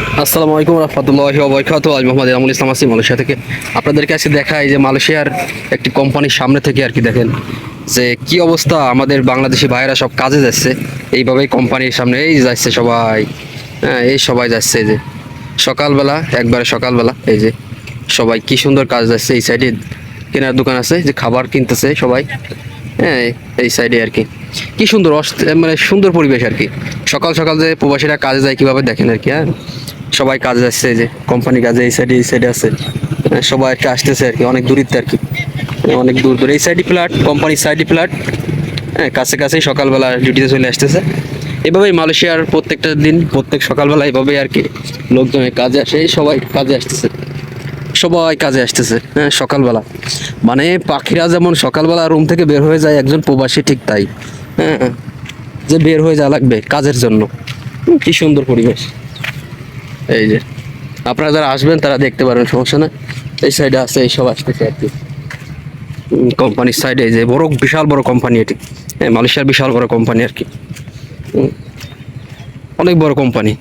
আসসালামু আলাইকুম রহমতুল্লাহি ওবরকাত আজ মোহাম্মদ ইনামুল ইসলাম আসি মালয়েশিয়া থেকে। আপনাদেরকে আজকে দেখাই যে মালয়েশিয়ার একটি কোম্পানির সামনে থেকে আর কি দেখেন যে কি অবস্থা আমাদের বাংলাদেশি ভাইয়েরা সব কাজে যাচ্ছে। এইভাবেই কোম্পানির সামনে এই যাচ্ছে সবাই। হ্যাঁ এই সবাই যাচ্ছে এই যে। সকালবেলা, একবারে সকালবেলা, এই যে সবাই কি সুন্দর কাজ যাচ্ছে। এই সাইডে কেনার দোকান আছে, যে খাবার কিনতেছে সবাই। হ্যাঁ এই সাইডে আর কি। কি সুন্দর মানে সুন্দর পরিবেশ আর কি। সকাল সকাল যে প্রবাসীরা কাজে যায় কীভাবে দেখেন আর কি হ্যাঁ? সবাই কাজে আসছে যে কোম্পানি কাজে এই সাইডে এই সাইডে আছে। হ্যাঁ, সবাই আর কি আসতেছে আর কি অনেক দূরিত্বে আর কি। হ্যাঁ, অনেক দূর দূর। এই সাইডে ফ্ল্যাট কোম্পানির সাইডে ফ্ল্যাট হ্যাঁ কাছে কাছেই সকালবেলা ডিউটিতে চলে আসতেছে। এভাবেই মালয়েশিয়ার প্রত্যেকটা দিন প্রত্যেক সকালবেলা এভাবেই আর কি লোকজন কাজে আসে সবাই কাজে আসতেছে। সবাই কাজে আসতেছে হ্যাঁ সকালবেলা। মানে পাখিরা যেমন সকালবেলা রুম থেকে বের হয়ে যায় একজন প্রবাসী ঠিক তাই। হ্যাঁ যে বের হয়ে যাওয়া লাগবে কাজের জন্য। কি সুন্দর পরিবেশ। এই যে আপনারা যারা আসবেন তারা দেখতে পারেন সমস্যা না এই সাইডে আছে এই সব আসতেছে আর কি। কোম্পানির সাইডে যে বড় বিশাল বড় কোম্পানি এটি। হ্যাঁ মালয়েশিয়ার বিশাল বড় কোম্পানি আর কি। অনেক বড় কোম্পানি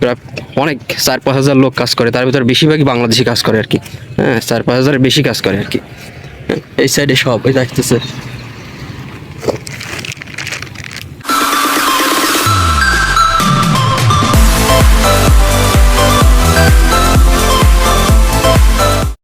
প্রায় অনেক চার পাঁচ হাজার লোক কাজ করে। তার ভিতরে বেশিরভাগই বাংলাদেশি কাজ করে আর কি। হ্যাঁ চার পাঁচ হাজারের বেশি কাজ করে আর কি। হ্যাঁ, এই সাইডে সব এই আসতেছে।